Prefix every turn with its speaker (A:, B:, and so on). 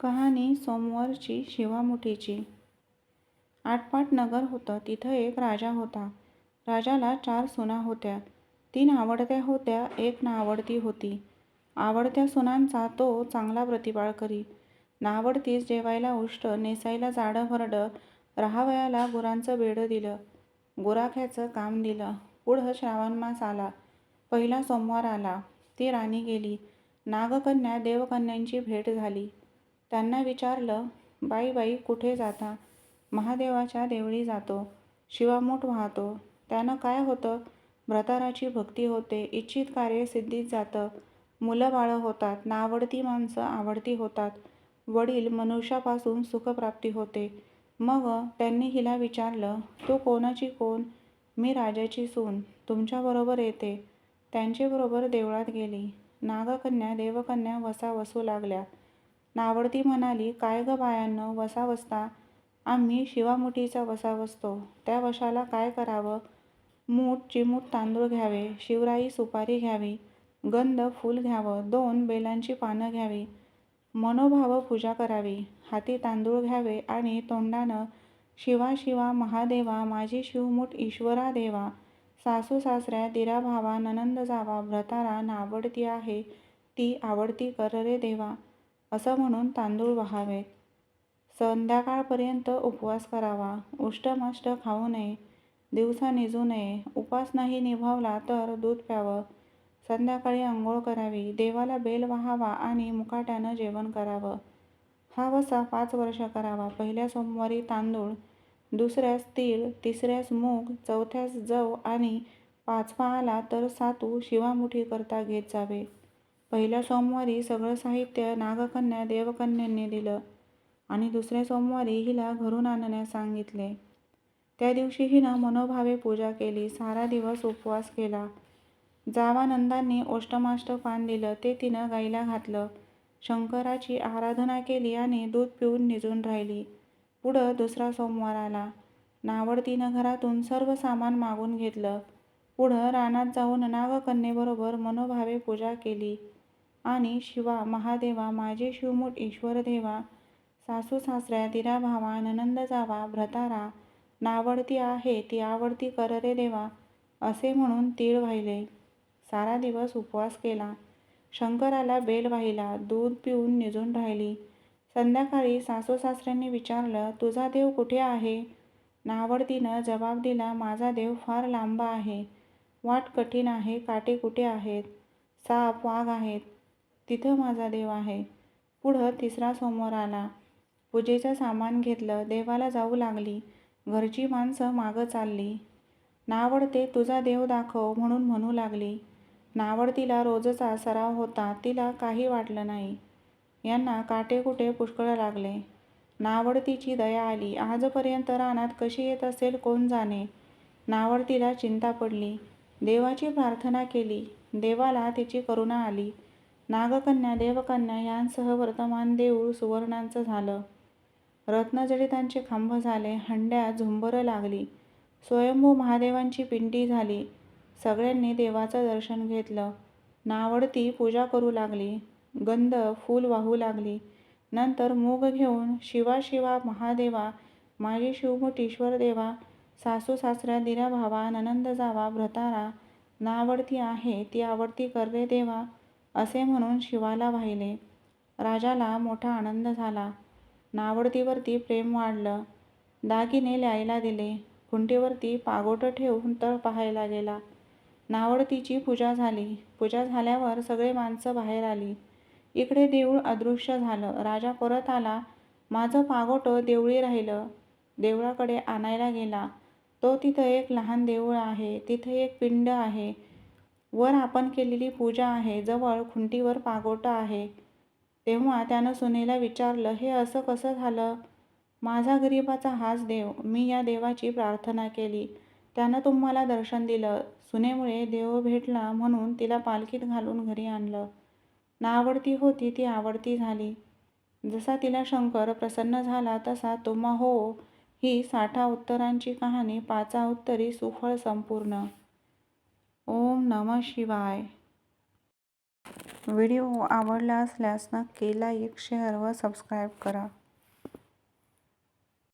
A: कहाणी सोमवारची शिवामुठीची आटपाट नगर होतं. तिथं एक राजा होता. राजाला चार सुना होत्या. तीन आवडत्या होत्या, एक नावडती होती. आवडत्या सुनांचा तो चांगला प्रतिपाळ करी. नावडतीस जेवायला उष्ट, नेसायला जाडं भरडं, राहावयाला गुरांचं बेडं दिलं. गुराख्याचं काम दिलं. पुढं श्रावणमास आला. पहिला सोमवार आला. ती राणी गेली. नागकन्या देवकन्यांची भेट झाली. त्यांना विचारलं, बाई बाई कुठे जाता? महादेवाच्या देवळी जातो. शिवामूठ वाहतो. त्यानं काय होतं? भ्रताराची भक्ती होते. इच्छित कार्य सिद्धीत जातं. मुलं-बाळं होतात. नावडती माणसं आवडती होतात. वडील मनुष्यापासून सुखप्राप्ती होते. मग त्यांनी हिला विचारलं, तू कोणाची कोण? मी राजाची सून. तुमच्याबरोबर येते. त्यांचेबरोबर देवळात गेली. नागकन्या देवकन्या वसा वसू लागल्या. नावडती म्हणाली, काय गं बायांनो, वसा बसता आम्ही शिवामुठीचा वसा बसतो त्या वशाला काय करावं? मूठ चिमूट तांदूळ घ्यावे, शिवराई सुपारी घ्यावी, गंध फूल घ्यावं, दोन बेलांची पानं घ्यावी, मनोभाव पूजा करावी, हाती तांदूळ घ्यावे आणि तोंडानं शिवा शिवा महादेवा, माझी शिवमूठ ईश्वरा देवा, सासू सासऱ्या दिरा भावा जावा, भ्रतारा नावडती आहे ती आवडती कर रे देवा, असं म्हणून तांदूळ वहावेत. संध्याकाळपर्यंत उपवास करावा. उष्टमाष्ट खाऊ नये. दिवसा निजू नये. उपास नाही निभावला तर दूध प्यावं. संध्याकाळी आंघोळ करावी. देवाला बेल वाहावा आणि मुकाट्यानं जेवण करावं. हा वसा पाच वर्ष करावा. पहिल्या सोमवारी तांदूळ, दुसऱ्यास तीळ, तिसऱ्यास मूग, चौथ्यास जव आणि पाचवा आला तर सातू शिवामुठीकरता घेत जावे. पहिल्या सोमवारी सगळं साहित्य नागकन्या देवकन्यांनी दिलं आणि दुसऱ्या सोमवारी हिला घरून आणण्यास सांगितले. त्या दिवशी हिनं मनोभावे पूजा केली. सारा दिवस उपवास केला. जावानंदांनी ओष्टमाष्ट पान दिलं ते तिनं गाईला घातलं. शंकराची आराधना केली आणि दूध पिऊन निजून राहिली. पुढं दुसरा सोमवार आला. नावडतीनं घरातून सर्व सामान मागून घेतलं. पुढं रानात जाऊन नागकन्येबरोबर मनोभावे पूजा केली आणि शिवा, महादेवा, माझे शिवमूठ ईश्वर देवा, सासू सासऱ्या दिरा भावा जावा, भ्रतारा नावडती आहे ती आवडती कर रे देवा, असे म्हणून तीळ वाहिले. सारा दिवस उपवास केला. शंकराला बेल वाहिला. दूध पिऊन निजून राहिली. संध्याकाळी सासू सासऱ्यांनी विचारलं, तुझा देव कुठे आहे? नावडतीनं जबाब दिला, माझा देव फार लांबा आहे. वाट कठीण आहे. काटे कुठे आहेत. साप वाघ आहेत. तिथं माझा देव आहे. पुढं तिसरा सोमवार आला. पूजेचं सामान घेतलं. देवाला जाऊ लागली. घरची माणसं मागं चालली. नावडते तुझा देव दाखव म्हणून म्हणू लागली. नावडतीला रोजचा सराव होता. तिला काही वाटलं नाही. यांना काटेकुटे पुष्कळ लागले. नावडतीची दया आली. आजपर्यंत रानात कशी येत असेल कोण जाणे. नावडतीला चिंता पडली. देवाची प्रार्थना केली. देवाला तिची करुणा आली. नागकन्या देवकन्या यांसह वर्तमान देऊळ सुवर्णाचं झालं. रत्नजडितांचे खांब झाले. हंड्यात झुंबरं लागली. स्वयंभू महादेवांची पिंडी झाली. सगळ्यांनी देवाचं दर्शन घेतलं. नावडती पूजा करू लागली. गंध फूल वाहू लागली. नंतर मूग घेऊन शिवा शिवा महादेवा, माझी शिवमूठ ईश्वर देवा, सासू सासऱ्या दिरा भावा ननंद जावा, भ्रतारा नावडती आहे ती आवडती कर रे देवा, असे म्हणून शिवाला वाहिले. राजाला मोठा आनंद झाला. नावडतीवरती प्रेम वाढलं. दागिने ल्यायला दिले. खुंटीवरती पागोटं ठेवून तळ पाहायला गेला. नावडतीची पूजा झाली. पूजा झाल्यावर सगळे माणसं बाहेर आली. इकडे देऊळ अदृश्य झालं. राजा परत आला. माझं पागोटं देवळी राहिलं. देवळाकडे आणायला गेला. तो तिथं एक लहान देऊळ आहे. तिथं एक पिंड आहे. वर आपण केलेली पूजा आहे. जवळ खुंटीवर पागोटं आहे. तेव्हा त्यानं सुनेला विचारलं, हे असं कसं झालं? माझा गरिबाचा हाच देव. मी या देवाची प्रार्थना केली. त्यानं तुम्हाला दर्शन दिलं. सुनेमुळे देव भेटला म्हणून तिला पालखीत घालून घरी आणलं. नावडती होती ती आवडती झाली. जसा तिला शंकर प्रसन्न झाला तसा तुम्हा हो ही साठा उत्तरांची कहाणी पाचा उत्तरी सुफळ संपूर्ण. नम नमः शिवाय. व्हिडिओ आवडला असल्यास नक्की लाईक शेअर व सबस्क्राईब करा.